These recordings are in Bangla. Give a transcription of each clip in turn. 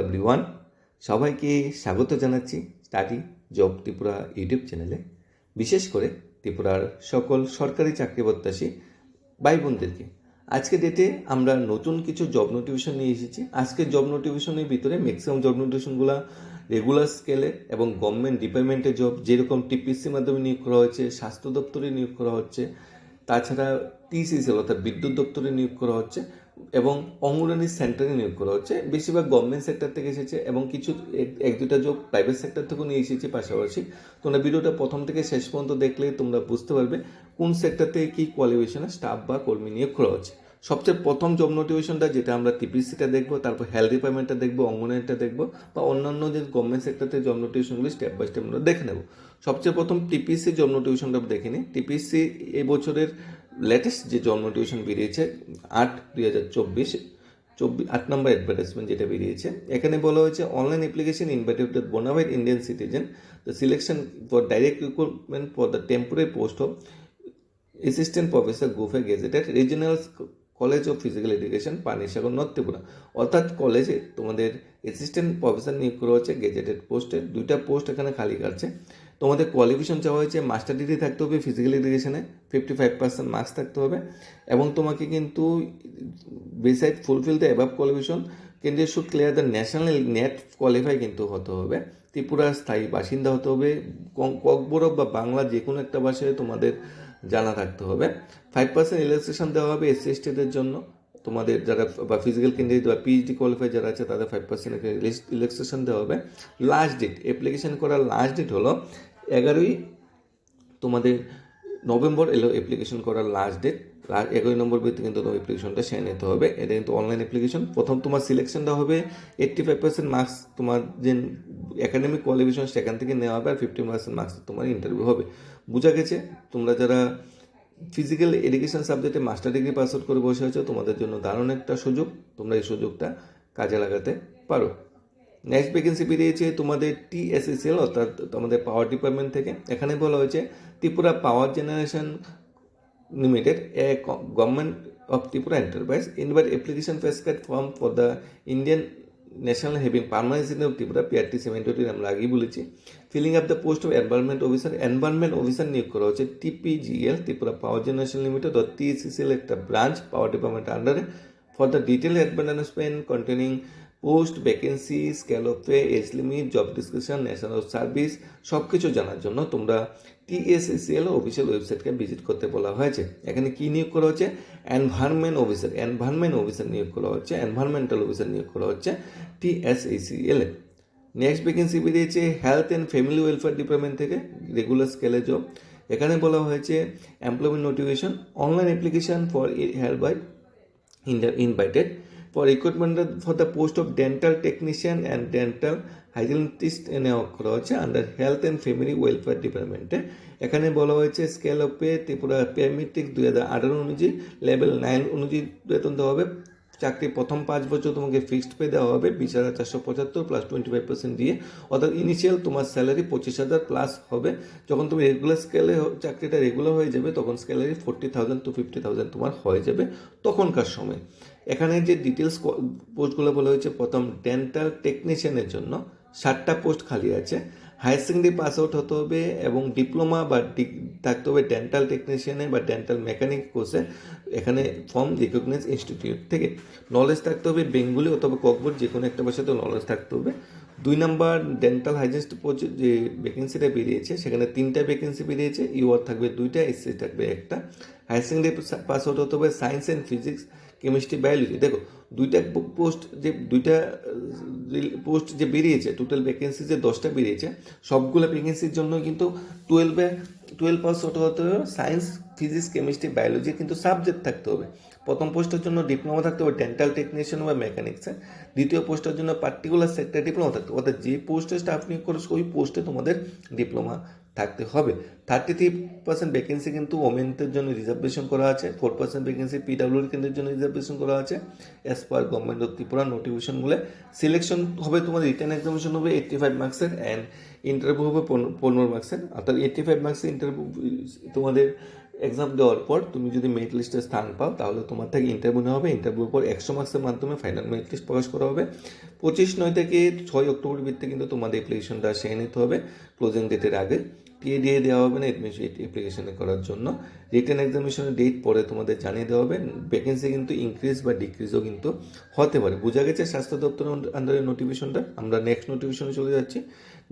এভরিওয়ান সবাইকে স্বাগত জানাচ্ছি স্টাডি জব ত্রিপুরা ইউটিউব চ্যানেলে। বিশেষ করে ত্রিপুরার সকল সরকারি চাকরি প্রত্যাশী ভাই বোনদেরকে আজকে ডেটে আমরা নতুন কিছু জব নোটিফিকেশন নিয়ে এসেছি। আজকের জব নোটিফিকেশনের ভিতরে ম্যাক্সিমাম জব নোটিফিকেশনগুলো রেগুলার স্কেলে এবং গভর্নমেন্ট ডিপার্টমেন্টের জব যেরকম টিপিসির মাধ্যমে নিয়োগ করা হয়েছে স্বাস্থ্য দপ্তরে নিয়োগ করা হচ্ছে, তাছাড়া টিসিসিএল অর্থাৎ বিদ্যুৎ দপ্তরে নিয়োগ করা হচ্ছে। এবং সেন্টারে নিয়োগ করা হচ্ছে। বেশিরভাগ গভর্নমেন্ট সেক্টর থেকে এসেছে এবং কিছু এক- দুটা যোগ প্রাইভেট সেক্টর থেকেও নিয়ে এসেছে পাশাপাশি। তোমরা ভিডিওটা প্রথম থেকে শেষ পর্যন্ত দেখলে তোমরা বুঝতে পারবে কোন সেক্টর থেকে কী কোয়ালিফিকেশনে স্টাফ বা কর্মী নিয়োগ করা হচ্ছে। সবচেয়ে প্রথম জব নোটিফিকেশনটা যেটা আমরা টিপিসিটা দেখব, তারপর হেলথ ডিপার্টমেন্টটা দেখব অঙ্গনারীটা দেখব বা অন্যান্য যে গভর্নমেন্ট সেক্টর থেকে জব নোটিফিকেশনগুলি স্টেপ বাই স্টেপ আমরা দেখে নেব। সবচেয়ে প্রথম টিপিসি জব নোটিফিকেশনটা দেখে নিই। টিপিসি এই বছরের লেটেস্ট যে জব নোটিফিকেশন বেরিয়েছে, আট দুই হাজার চব্বিশ চব্বিশ আট নম্বর অ্যাডভার্টাইজমেন্ট যেটা বেরিয়েছে, এখানে বলা হয়েছে online application invited bonafide Indian citizen the selection for direct recruitment for the temporary post of assistant professor group gazetted regional college of physical education Panisagar north Tripura অর্থাৎ কলেজে তোমাদের অ্যাসিস্ট্যান্ট প্রফেসর নিয়োগ করা হচ্ছে গেজেটেড পোস্টে দুইটা পোস্ট এখানে খালি কাটছে। তোমাদের কোয়ালিফিকেশন চাওয়া হয়েছে মাস্টার ডিগ্রি থাকতে হবে ফিজিক্যাল এডুকেশনে ফিফটি ফাইভ পার্সেন্ট মার্কস থাকতে হবে। এবং তোমাকে কিন্তু beside fulfil the above qualification কিন্তু should clear the national NET qualify কিন্তু হতে হবে। ত্রিপুরার স্থায়ী বাসিন্দা হতে হবে ককবরক বা বাংলা যে কোনো একটা ভাষায় তোমাদের জানা থাকতে হবে। ফাইভ পার্সেন্ট ইলেকট্রেশন দেওয়া হবে এসসি এসটিদের জন্য। তোমাদের যারা বা ফিজিক্যাল ক্যান্ডিডেট বা পিএইচডি কোয়ালিফাই যারা আছে, তাদের ফাইভ পার্সেন্ট ইলেকট্রেশন দেওয়া হবে। লাস্ট ডেট অ্যাপ্লিকেশন করার লাস্ট ডেট হলো এগারোই তোমাদের নভেম্বর এলো অ্যাপ্লিকেশন করার লাস্ট ডেট এগারোই নম্বর ভিত্তি কিন্তু তোমার অ্যাপ্লিকেশনটা সেরে নিতে হবে। এটা কিন্তু অনলাইন অ্যাপ্লিকেশন প্রথম তোমার সিলেকশনটা হবে এইট্টি ফাইভ পার্সেন্ট মার্কস তোমার যে একাডেমিক কোয়ালিফিকেশন সেখান থেকে নেওয়া হবে আর ফিফটি পার্সেন্ট মার্কস তোমার ইন্টারভিউ হবে। বোঝা গেছে? তোমরা যারা ফিজিক্যাল এডুকেশন সাবজেক্টে মাস্টার ডিগ্রি পাস আউট করে বসে আছো, তোমাদের জন্য দারুণ একটা সুযোগ। তোমরা এই সুযোগটা কাজে লাগাতে পারো। নেক্সট ভ্যাকেন্সি বেরিয়েছে তোমাদের টিএসএসএল অর্থাৎ তোমাদের পাওয়ার ডিপার্টমেন্ট থেকে। এখানে বলা হয়েছে, Tripura power generation limited a government of Tripura enterprise invite application ফেসকেট form for the Indian national having permanent of Tripura PRT seventy আমরা আগেই বলেছি। Filling up the post of environment officer environment officer নিয়োগ করা হচ্ছে TPGL Tripura power generation limited ও টিএসিসিএল একটা ব্রাঞ্চ পাওয়ার ডিপার্টমেন্ট আন্ডারে for the detail advertisement containing post vacancy, scale of pay, age limit, job description, national service সব কিছু জানার জন্য তোমরা টিএসএসিএল অফিসিয়াল ওয়েবসাইটকে ভিজিট করতে বলা হয়েছে। এখানে কি নিয়োগ করা হচ্ছে? Environment officer. এনভায়রনমেন্ট অফিসার নিয়োগ করা হচ্ছে। এনভায়রনমেন্টাল অফিসার নিয়োগ করা হচ্ছে টিএসএসিএল নেক্সট ভ্যাকেন্সি বেরিয়েছে health and family welfare department থেকে রেগুলার স্কেলে জব এখানে বলা হয়েছে employment notification online application for help by invited for recruitment for the post of dental technician and dental hygienist নেওয়া করা হয়েছে under health and family welfare ডিপার্টমেন্টে এখানে বলা হয়েছে scale of pay Tripura parametric দুই হাজার আঠারো অনুযায়ী লেভেল নাইন অনুযায়ী বেতন দেওয়া হবে। চাকরি প্রথম পাঁচ বছর তোমাকে ফিক্সড পে দেওয়া হবে বিশ হাজার চারশো পঁচাত্তর প্লাস টোয়েন্টি ফাইভ পার্সেন্ট দিয়ে। অর্থাৎ ইনিশিয়াল তোমার স্যালারি পঁচিশ হাজার প্লাস হবে। যখন তুমি রেগুলার স্কেলে চাকরিটা রেগুলার হয়ে যাবে, তখন salary forty thousand to fifty thousand তোমার হয়ে যাবে তখনকার সময়। এখানে যে ডিটেলস পোস্টগুলো বলা হয়েছে, প্রথম ডেন্টাল টেকনিশিয়ানের জন্য ষাটটা পোস্ট খালি আছে। হায়ার সেকেন্ডারি পাস আউট হতে হবে এবং ডিপ্লোমা বা থাকতে হবে ডেন্টাল টেকনিশিয়ানে বা ডেন্টাল মেকানিক কোর্সে এখানে ফর্ম রিকগনাইজ ইনস্টিটিউট থেকে নলেজ থাকতে হবে বেঙ্গলি অথবা ককবোর্ড যে কোনো একটা ভাষাতে নলেজ থাকতে হবে। দুই নাম্বার ডেন্টাল হাইজেস্ট হাইজিনিস্ট যে ভ্যাকেন্সিটা বেরিয়েছে, সেখানে তিনটা ভ্যাকেন্সি বেরিয়েছে ইউআর থাকবে দুইটা এসসি থাকবে একটা। হায়ার সেকেন্ডারি পাস আউট হতে হবে science and physics chemistry biology দেখো, দুইটা পোস্ট যে, দুইটা পোস্ট যে বেরিয়েছে টোটাল ভ্যাকেন্সি যে দশটা বেরিয়েছে, সবগুলো ভ্যাকেন্সির জন্য কিন্তু টুয়েলভে টুয়েলভ পাস হতে হবে সায়েন্স ফিজিক্স কেমিস্ট্রি বায়োলজি কিন্তু সাবজেক্ট থাকতে হবে। প্রথম পোস্টের জন্য ডিপ্লোমা থাকতে হবে ডেন্টাল টেকনিশিয়ান বা মেকানিক্সে দ্বিতীয় পোস্টের জন্য পার্টিকুলার সেক্টর ডিপ্লোমা থাকতে হবে। অর্থাৎ যে পোস্টে নিয়োগ করেছে, ওই পোস্টে তোমাদের ডিপ্লোমা থাকতে হবে। থার্টি থ্রি পার্সেন্ট ভ্যাকেন্সি কিন্তু ওমেনদের জন্য রিজার্ভেশন করা আছে। ফোর পার্সেন্ট ভ্যাকেন্সি পিডাব্লিউডি কেন্দ্রের জন্য রিজার্ভেশন করা আছে। As per government of Tripura নোটিফিকেশনগুলো selection হবে তোমার রিটার্ন এক্সামিনেশন হবে এইট্টি ফাইভ মার্কসের অ্যান্ড ইন্টারভিউ হবে পনেরো মার্কসের অর্থাৎ এইটটি ফাইভ মার্কসের ইন্টারভিউ তোমাদের এক্সাম দেওয়ার পর তুমি যদি মেরিট লিস্টে স্থান পাও, তাহলে তোমার থেকে ইন্টারভিউ নেওয়া হবে। ইন্টারভিউর পর একশো মার্কসের মাধ্যমে ফাইনাল মেরিট লিস্ট প্রকাশ করা হবে। পঁচিশ নয় থেকে ছয় অক্টোবর ভিত্তিতে কিন্তু তোমাদের অ্যাপ্লিকেশনটা সেরে নিতে হবে। ক্লোজিং ডেটের আগে। টিএডিএ দেওয়া হবে না এডমিশন অ্যাপ্লিকেশনে করার জন্য। রিটার্ন এক্সামিনেশনের ডেট পরে তোমাদের জানিয়ে দেওয়া হবে। ভ্যাকেন্সি কিন্তু ইনক্রিজ বা ডিক্রিজও কিন্তু হতে পারে। বোঝা গেছে স্বাস্থ্য দপ্তরের আন্ডারে নোটিফিকেশনটা আমরা নেক্সট নোটিফিকেশনে চলে যাচ্ছি।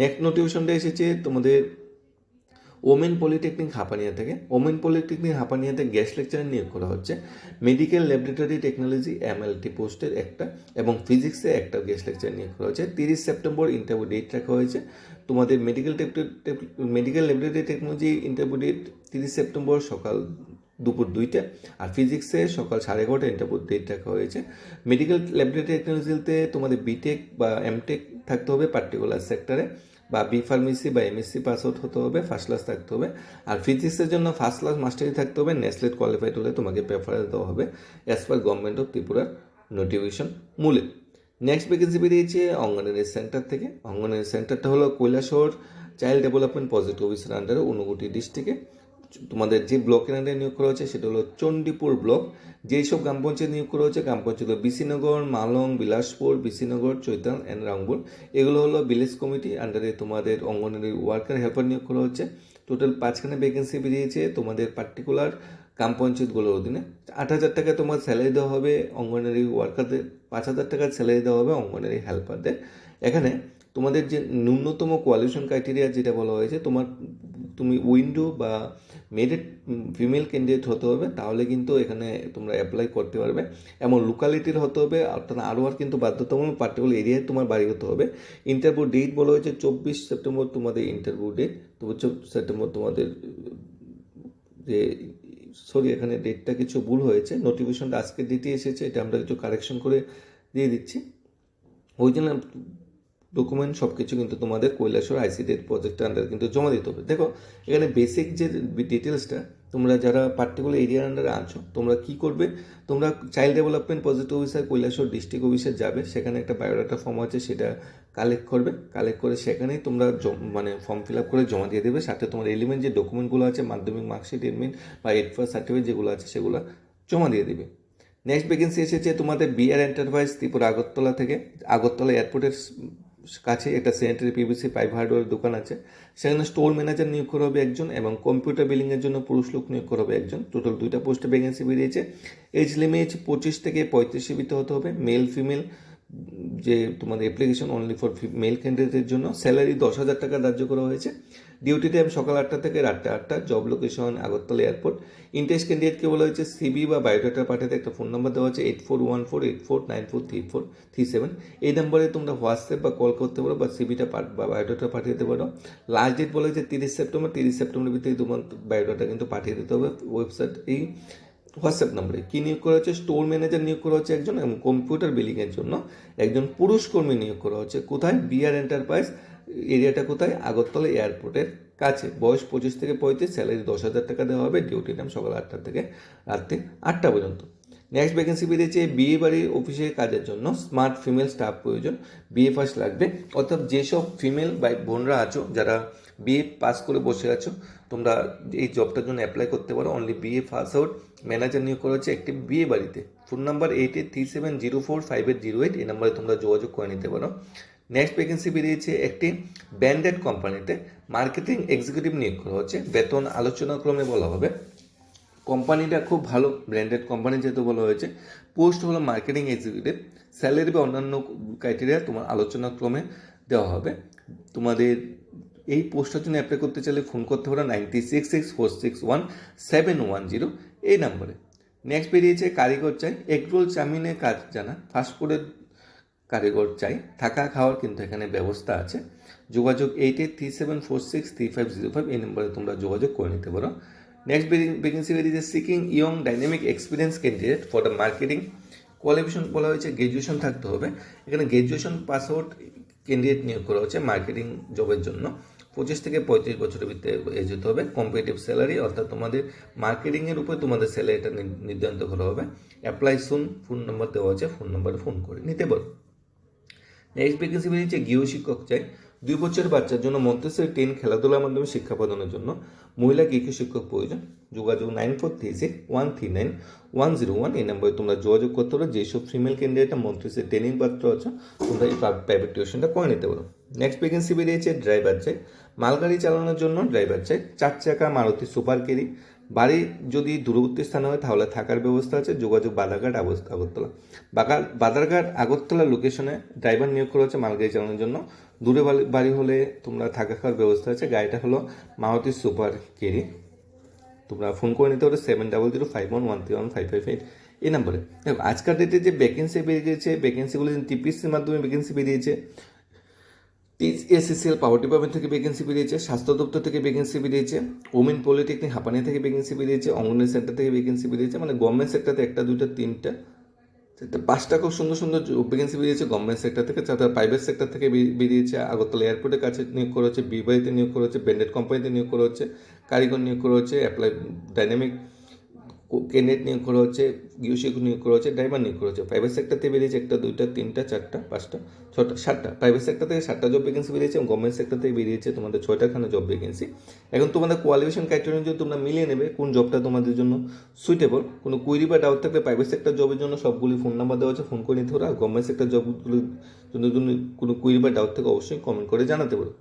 নেক্সট নোটিফিকেশনটা এসেছে তোমাদের ওমেন পলিটেকনিক হাপানিয়া থেকে, ওমেন পলিটেকনিক হাপানিয়াতে গ্যাস লেকচার নিয়োগ করা হচ্ছে। মেডিকেল ল্যাবরেটরি টেকনোলজি এমএলটি পোস্টের একটা এবং ফিজিক্সে একটা গ্যাস লেকচার নিয়োগ করা হয়েছে। তিরিশ সেপ্টেম্বর ইন্টারভিউ ডেট রাখা হয়েছে। তোমাদের medical medical laboratory technology interview date তিরিশ সেপ্টেম্বর সকাল দুপুর দুইটা আর ফিজিক্সে সকাল সাড়ে এগারোটা ইন্টারভিউ ডেট রাখা হয়েছে। মেডিকেল ল্যাবরেটরি টেকনোলজিতে তোমাদের বিটেক বা এমটেক থাকতে হবে পার্টিকুলার সেক্টরে বা বি ফার্মেসি বা এমএসসি পাস আউট হতে হবে ফার্স্ট ক্লাস থাকতে হবে। আর ফিজিক্সের জন্য ফার্স্ট ক্লাস মাস্টারি থাকতে হবে নেসলেট কোয়ালিফাইড হলে তোমাকে প্রেফারেন্স দেওয়া হবে অ্যাজ পার গভর্নমেন্ট অফ ত্রিপুরার নোটিফিকেশন মূলে। নেক্সট ভ্যাকেন্সি বেরিয়েছে অঙ্গনারী সেন্টার থেকে। অঙ্গনারী সেন্টারটা হলো কৈলাসহর চাইল্ড ডেভেলপমেন্ট পজিটিভ অফিসের আন্ডারে ঊনকোটি ডিস্ট্রিক্টে তোমাদের যে ব্লকের আন্ডারে নিয়োগ করা হচ্ছে সেটা হলো চণ্ডীপুর ব্লক। যেই সব গ্রাম পঞ্চায়েত নিয়োগ করা হয়েছে, গ্রাম পঞ্চায়েত বিসিনগর মালং, বিলাসপুর বিসিনগর চৈতাল অ্যান্ড রাঙ্গুল এগুলো হলো ভিলেজ কমিটি আন্ডারে তোমাদের অঙ্গনারী ওয়ার্কার হেল্পার নিয়োগ করা হচ্ছে। টোটাল পাঁচখানে ভ্যাকেন্সি বেরিয়েছে তোমাদের পার্টিকুলার গ্রাম পঞ্চায়েতগুলোর অধীনে। আট হাজার টাকা তোমার স্যালারি দেওয়া হবে অঙ্গনারী ওয়ার্কারদের পাঁচ হাজার টাকার স্যালারি দেওয়া হবে অঙ্গনারী হেল্পারদের এখানে তোমাদের যে ন্যূনতম কোয়ালিফিকেশন ক্রাইটেরিয়া যেটা বলা হয়েছে, তোমার তুমি উইন্ডো বা মেরিট ফিমেল ক্যান্ডিডেট হতে হবে, তাহলে কিন্তু এখানে তোমরা অ্যাপ্লাই করতে পারবে। এমন লোকালিটির হতে হবে, অর্থাৎ আরও আর কিন্তু বাধ্যতামূলক পার্টিকুলার এরিয়ায় তোমার বাড়ি হতে হবে। ইন্টারভিউ ডেট বলা হয়েছে চব্বিশ সেপ্টেম্বর তোমাদের ইন্টারভিউ ডেট তো সেপ্টেম্বর তোমাদের যে সরি এখানে ডেটটা কিছু ভুল হয়েছে নোটিফিকেশনটা আজকে ডেটে এসেছে, এটা আমরা কিছু কারেকশন করে দিয়ে দিচ্ছি। ওই জন্য ডকুমেন্ট সব কিছু কিন্তু তোমাদের কৈলাসর আইসিডির প্রজেক্টের আন্ডারে কিন্তু জমা দিতে হবে। দেখো, এখানে বেসিক যে ডিটেলসটা তোমরা যারা পার্টিকুলার এরিয়ার আন্ডারে আছো তোমরা কি করবে? তোমরা child development positive officer Kailashahar district অফিসে যাবে, সেখানে একটা বায়োডাটা ফর্ম আছে, সেটা কালেক্ট করবে। কালেক্ট করে সেখানেই তোমরা মানে ফর্ম ফিল আপ করে জমা দিয়ে দেবে। সাথে তোমার এলিমেন্ট যে ডকুমেন্টগুলো আছে, মাধ্যমিক মার্কশিট এডমিট বা এইট ফার্স্ট সার্টিফিকেট যেগুলো আছে, সেগুলো জমা দিয়ে দেবে। নেক্সট ভ্যাকেন্সি এসেছে তোমাদের বিআর এন্টারপ্রাইজ ত্রিপুরা আগরতলা থেকে। আগরতলা এয়ারপোর্টের কাছে একটা স্যানিটারি পিভিসি পাইপ হার্ডওয়ার দোকান আছে। সেখানে স্টোর ম্যানেজার নিয়োগ করা হবে একজন এবং কম্পিউটার বিলিংয়ের জন্য পুরুষ লোক নিয়োগ করা হবে একজন। টোটাল দুইটা পোস্টে ভ্যাকেন্সি বেরিয়েছে। এজ লিমিট পঁচিশ থেকে পঁয়ত্রিশের ভিতরে হতে হবে। মেল ফিমেল যে তোমাদের অ্যাপ্লিকেশন অনলি ফর মেল ক্যান্ডিডেটের জন্য স্যালারি দশ হাজার টাকা ধার্য করা হয়েছে। ডিউটি টাইম সকাল আটটা থেকে রাতটা আটটা job location Agartala airport interest ক্যান্ডিডেটকে বলা হয়েছে সিবি বা বায়োডাটা পাঠাতে, একটা ফোন নাম্বার দেওয়া আছে eight four one four eight four nine four three four three seven এই নাম্বারে তোমরা হোয়াটসঅ্যাপ বা কল করতে পারো বা সিবিটা বা বায়োডাটা পাঠিয়ে দিতে পারো। লাস্ট ডেট বলা হয়েছে তিরিশ সেপ্টেম্বর। তিরিশ সেপ্টেম্বরের ভিতরে তোমার বায়োডাটা কিন্তু পাঠিয়ে দিতে হবে। ওয়েবসাইট এই হোয়াটসঅ্যাপ নম্বরে। কী নিয়োগ করা হচ্ছে? স্টোর ম্যানেজার নিয়োগ করা হচ্ছে একজন এবং কম্পিউটার বিলিংয়ের জন্য একজন পুরুষ কর্মী নিয়োগ করা হচ্ছে। কোথায়? বিআর এন্টারপ্রাইজ এরিয়াটা কোথায়? আগরতলা এয়ারপোর্টের কাছে। বয়স পঁচিশ থেকে পঁয়ত্রিশ, স্যালারি দশ হাজার টাকা দেওয়া হবে। ডিউটি টাইম সকাল আটটা থেকে রাত্রে আটটা পর্যন্ত। নেক্সট ভ্যাকেন্সি বেরিয়েছে বিয়ে বাড়ির অফিসে কাজের জন্য স্মার্ট ফিমেল স্টাফ প্রয়োজন। বিয়ে পাস লাগবে। অর্থাৎ যেসব ফিমেল বা বোনরা আছো, যারা বিএ পাস করে বসে আছো, তোমরা এই জবটার জন্য অ্যাপ্লাই করতে পারো। Only BA pass out manager নিয়োগ করা হচ্ছে একটি বিয়ে বাড়িতে। Phone number eight eight three seven zero four five eight zero eight এই নাম্বারে তোমরা যোগাযোগ করে নিতে পারো। নেক্সট ভ্যাকেন্সি বেরিয়েছে একটি ব্র্যান্ডেড কোম্পানিতে মার্কেটিং এক্সিকিউটিভ নিয়োগ করা হচ্ছে। বেতন আলোচনা ক্রমে বলা হবে। কোম্পানিটা খুব ভালো ব্র্যান্ডেড কোম্পানি যেহেতু বলা হয়েছে, পোস্ট হলো মার্কেটিং এক্সিকিউটিভ স্যালারি বা অন্যান্য ক্রাইটেরিয়া তোমার আলোচনা ক্রমে দেওয়া হবে। তোমাদের এই পোস্টটার জন্য অ্যাপ্লাই করতে চাইলে ফোন করতে পারো ninety six six four six one seven one zero এই নাম্বারে নেক্সট বেরিয়েছে কারিগর চাই, এগরোল চাউমিনের কাজ জানা ফাস্টফুডের কারিগর চাই, থাকা খাওয়ার কিন্তু এখানে ব্যবস্থা আছে। যোগাযোগ eight eight three seven four six three five zero five এই নম্বরে তোমরা যোগাযোগ করে নিতে পারো। নেক্সট ভ্যাকেন্সি বেরিয়েছে seeking young dynamic experience candidate for the marketing qualification বলা হয়েছে গ্র্যাজুয়েশন থাকতে হবে। এখানে গ্র্যাজুয়েশন পাস আউট ক্যান্ডিডেট নিয়োগ করা হচ্ছে মার্কেটিং জবের জন্য। পঁচিশ থেকে পঁয়ত্রিশ বছরের ভিতরে এজ হতে হবে। কম্পিটিভ স্যালারি অর্থাৎ তোমাদের মার্কেটিংয়ের উপরে তোমাদের স্যালারিটা নির্ধারিত করা হবে। অ্যাপ্লাই সুন ফোন নাম্বার দেওয়া আছে ফোন নাম্বারে ফোন করে নিতে পারো নেক্সট ভ্যাকেন্সি বেরিয়েছে গৃহ শিক্ষক চাই। দুই বছরের বাচ্চার জন্য মন্তেশ্বরী টেন খেলাধুলার মাধ্যমে শিক্ষা প্রদানের জন্য মহিলা গৃহ শিক্ষক প্রয়োজন। যোগাযোগ nine four three six one three nine one zero one এই নম্বরে তোমরা যোগাযোগ করতে পারো। যেসব ফিমেল ক্যান্ডিডেটটা মন্ত্রিসের ট্রেনিং পাত্র আছে, তোমরা এই প্রাইভেট টিউশনটা করে নিতে পারো। নেক্সট ভ্যাকেন্সি বেরিয়েছে ড্রাইভার চাই মালগাড়ি চালানোর জন্য ড্রাইভার চাই চার চাকা মারুতি সুপার ক্যারি বাড়ি যদি দূরবর্তী স্থানে হয়, তাহলে থাকার ব্যবস্থা আছে, যোগাযোগ বাদারঘাট আগত- আগরতলা। বাদারঘাট আগরতলা লোকেশনে ড্রাইভার নিয়োগ করা হচ্ছে মালগাড়ি চালানোর জন্য। দূরে বাড়ি- হলে তোমরা থাকা খাওয়ার ব্যবস্থা আছে। গাড়িটা হলো মারুতি সুপার কেরি। তোমরা ফোন করে নিতে পারো seven double zero five one one three one five five eight এই নম্বরে। দেখো আজকাল ডেটে যে ভ্যাকেন্সি বেরিয়েছে ভ্যাকেন্সিগুলো টিপিসির মাধ্যমে ভ্যাকেন্সি বেরিয়েছে এসএসসিএল পাওয়ার ডিপার্টমেন্ট থেকে ভ্যাকেন্সি বেরিয়েছে, স্বাস্থ্য দপ্তর থেকে ভ্যাকেন্সি বেরিয়েছে ওমেন পলিটেকনিক হাঁপানি থেকে ভ্যাকেন্সি বেরিয়েছে অঙ্গনওয়াড়ি সেন্টার থেকে ভ্যাকেন্সি বেরিয়েছে মানে গভর্নমেন্ট সেক্টরতে একটা, দুইটা, তিনটা পাঁচটা খুব সুন্দর সুন্দর ভ্যাকেন্সি বেরিয়েছে গভর্নমেন্ট সেক্টর থেকে তাছাড়া প্রাইভেট সেক্টর থেকে বেরিয়েছে, আগরতলা এয়ারপোর্টের কাছে নিয়োগ করা হচ্ছে বিবাহিতে নিয়োগ করা হচ্ছে ব্র্যান্ডেড কোম্পানিতে নিয়োগ করা হচ্ছে, কারিগর নিয়োগ করা হচ্ছে অ্যাপ্লাই ডাইনামিক ক্যান্ডিডেট নিয়োগ করা হচ্ছে গৃহশিক্ষক নিয়োগ করা হচ্ছে ড্রাইভার নিয়োগ করা হচ্ছে। প্রাইভেট সেক্টর থেকে বেরিয়েছে একটা, দুইটা, তিনটা, চারটা, পাঁচটা, ছটা, সাতটা। প্রাইভেট সেক্টর থেকে সাতটা জব ভ্যাকেন্সি বেরিয়েছে এবং গভর্নমেন্ট সেক্টর থেকে বেরিয়েছে তোমাদের ছয়টাখানে জব ভ্যাকেন্সি এখন তোমাদের কোয়ালিফিকেশন ক্রাইটেরিয়া যদি তোমরা মিলিয়ে নেবে কোন জবটা তোমাদের জন্য সুইটেবল কোনো কুইরি বা ডাউট থাকলে প্রাইভেট সেক্টর জবের জন্য সবগুলি ফোন নাম্বার দেওয়া আছে ফোন করে নিতে পারো। আর গভর্নমেন্ট সেক্টর জবগুলোর জন্য কোনো কুইরি বা ডাউট থাকে অবশ্যই কমেন্ট করে জানাতে পারো।